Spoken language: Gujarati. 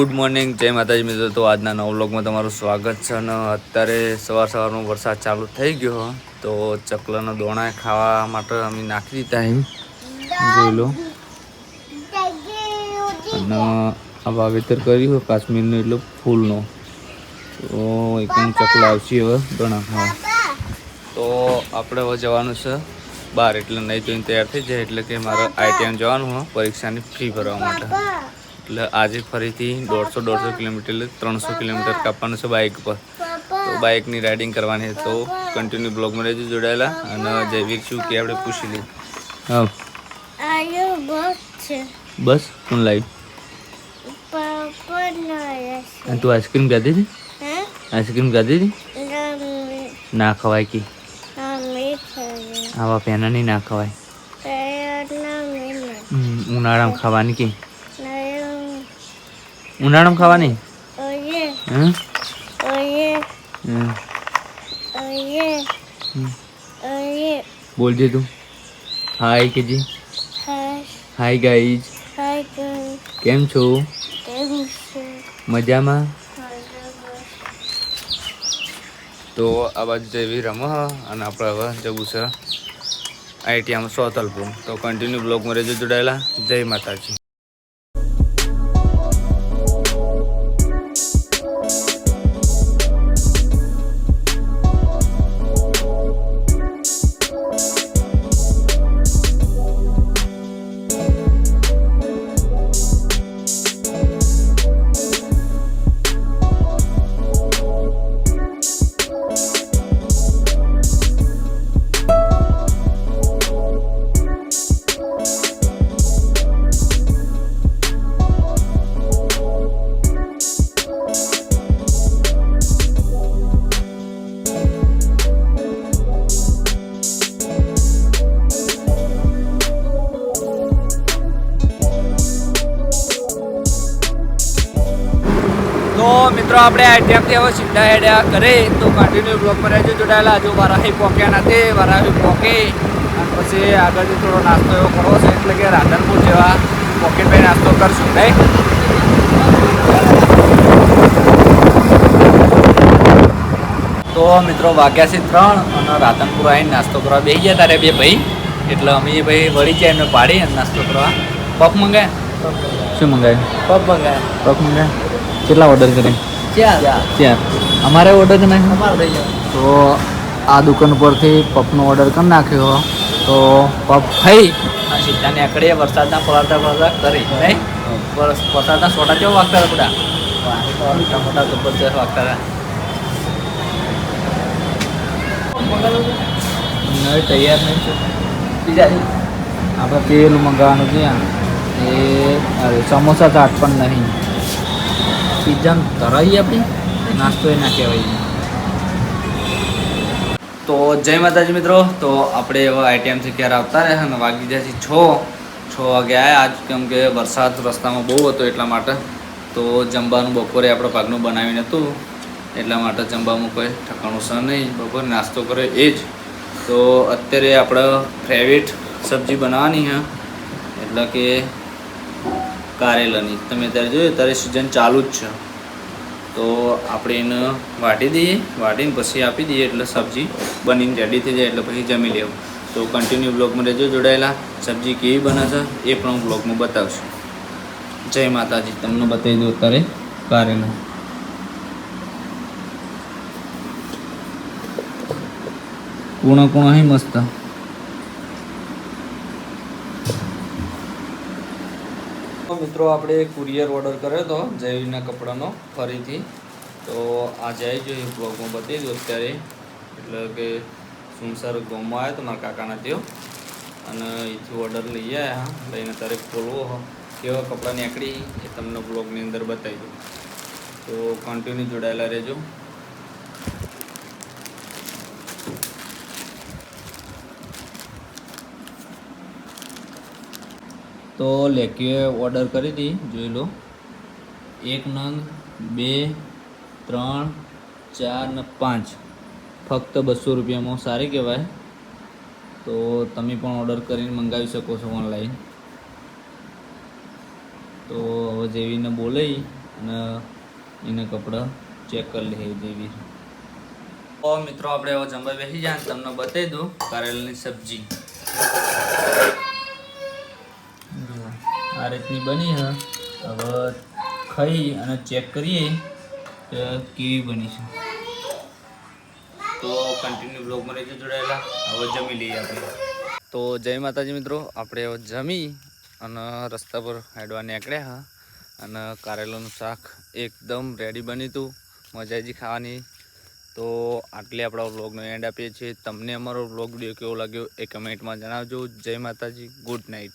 Good morning. જય માતાજી મિત્રો. તો આજના નવ વ્લોગમાં તમારું સ્વાગત છે અને અત્યારે સવાર સવારનો વરસાદ ચાલુ થઈ ગયો તો ચકલાના દોણા ખાવા માટે અમે નાખી દીધા એમ. જોઈ લો. અને આ વાવેતર કર્યું હોય કાશ્મીરનું એટલે ફૂલનો. તો એકદમ ચકલા આવશે હવે દોણા ખાવા તો આપણે હવે જવાનું છે બહાર. એટલે નહીં તો તૈયાર થઈ જાય. એટલે કે મારે આઈટીએમ જવાનું હોય પરીક્ષાની ફી ભરવા માટે. એટલે આજે ફરીથી દોઢસો દોઢસો કિલોમીટર એટલે ત્રણસો કિલોમીટર કાપવાનું છે બાઇક પર. તો બાઇકની રાઇડિંગ કરવાની છે. તો કન્ટિન્યુ બ્લોગમાં રહેજો જોડાયેલા અને જૈવિક શું કે આપણે પૂછી લઈએ? હા. બસ લાવી ના અને તું આઈસ્ક્રીમ ખાધી હતી? આઈસ્ક્રીમ ખાધી હતી? ના ખવાય કે. આવા પેના નહીં ના ખવાય ઉનાળામાં ખાવાની કે. ઉનાળામાં ખાવાની? બોલ બોલજે તું. હાય કે જી હાય હાય ગાઈઝ કેમ છો? મજામાં? તો આ બાજુ જેવી રમો અને આપણે હવે જવું છે આઈટીઆમાં સોતલપુર. તો કન્ટિન્યુ બ્લોગમાં રહેજો જોડાયેલા. જય માતાજી. તો મિત્રો આપણે આઈટીએમથી હવે સીધા હેડ્યા કરે તો કન્ટિન્યુ બ્લોગમાં રહેજો જોડાયેલા. હજુ વારાહી પોક્યા નથી વારાહી પોકે. અને પછી આગળથી થોડો નાસ્તો એવો કરવો છે એટલે કે રાધનપુર જેવા પોકેટભાઈ નાસ્તો કરશું નહીં તો મિત્રો વાગ્યા છે ત્રણ અને રાધનપુર આવીને નાસ્તો કરવા બે ગયા તારે બે ભાઈ. એટલે અમે ભાઈ વળી જાય એમને પાડી અને નાસ્તો કરવા. પફ મંગાય? શું મંગાય? પપ મંગાય. પફ મંગાય? કેટલા ઓર્ડર કરે ચાર. અમારે ઓર્ડર કરી નાખ્યો તો આ દુકાન પરથી પપનો ઓર્ડર કરી નાખ્યો. તો પપ ખાઈ અને સીધા નીકળીએ વરસાદના પલાળતા પલાળતા કરી નહીં? વરસ- વરસાદના સોટા કેવા વાગતા બધા? મોટા મોટા જબરજસ્ત વાગતા નહીં તૈયાર નહીં બીજા આપણે તેલ મંગાવવાનું છે. એ સમોસા ચાટ પણ નહીં. પિઝ્ઝા ધરાવી આપણી? નાસ્તો એ ના કહેવાય. તો જય માતાજી મિત્રો, તો આપણે એવા આઈટીએમથી ક્યારે આવતા રહ્યા અને વાગી ગયા છે છ. છ વાગે આવ્યા આજ કેમ કે વરસાદ રસ્તામાં બહુ હતો એટલા માટે. તો જમવાનું બપોરે આપણે પાકનું બનાવીને હતું. એટલા માટે જમવાનું કોઈ ઠકાણું છે નહીં. બપોરે નાસ્તો કરે એ જ. તો અત્યારે આપણે ફેવરેટ સબ્જી બનાવવાની છે. એટલે કે કારેલાની. તમે અત્યારે જોયું અત્યારે સિઝન ચાલુ જ છે. તો આપણે એને વાટી દઈએ, વાટીને પછી આપી દઈએ એટલે સબ્જી બનીને રેડી થઈ જાય એટલે પછી જમી લેવું. તો કન્ટિન્યુ બ્લોગમાં રહેજો જોડાયેલા. સબ્જી કેવી બને છે, એ પણ હું બ્લોગમાં બતાવશું. જય માતાજી. તમને બતાવી દઉં અત્યારે કારેલા. કૂણો કૂણો અહીં મસ્ત. મિત્રો, આપણે કુરિયર ઓર્ડર કર્યો હતો, જયવીના કપડાનો, ફરીથી. તો આજે આવી જોઈએ બ્લોગમાં બતાવી દઉં અત્યારે. એટલે કે સુમસાર ગામમાં આવ્યો તો મારા કાકાના તેઓ. અને અહીંથી ઓર્ડર લઈ આવ્યા લઈને તારે ખોલવો કેવા કપડાં નીકળી એ તમને બ્લોગની અંદર બતાવી દઉં. તો કન્ટિન્યુ જોડાયેલા રહેજો. તો લેકીએ ઓર્ડર કરી હતી જોઈ લો. એક નંગ, બે, ત્રણ, ચાર ને પાંચ. ફક્ત બસો રૂપિયામાં સારી કહેવાય. તો તમે પણ ઓર્ડર કરીને મંગાવી શકો છો ઓનલાઈન તો હવે જેવીને બોલાવી અને એને કપડાં ચેક કરી લે જેવી. મિત્રો, આપણે હવે જમવા બેસી જાય તમને બતાવી દઉં કારેલની સબ્જી. આ રીતની બની છે હવે ખાઈ અને ચેક કરીએ કે કેવી બની છે. તો કન્ટિન્યુ બ્લોગમાં રહેજો જોડાયેલા. હવે જમી લઈએ આપણે. તો જય માતાજી મિત્રો, આપણે હવે જમી અને રસ્તા પર હેડવા નીકળ્યા, હા. અને કારેલાનું શાક એકદમ રેડી બન્યું હતું. મજા આવી ખાવાની. તો આટલી આપણા વ્લોગનો એન્ડ આપીએ છીએ. તમને અમારો વ્લોગ વીડિયો કેવો લાગ્યો એ કમેન્ટમાં જણાવજો. જય માતાજી ગુડ નાઇટ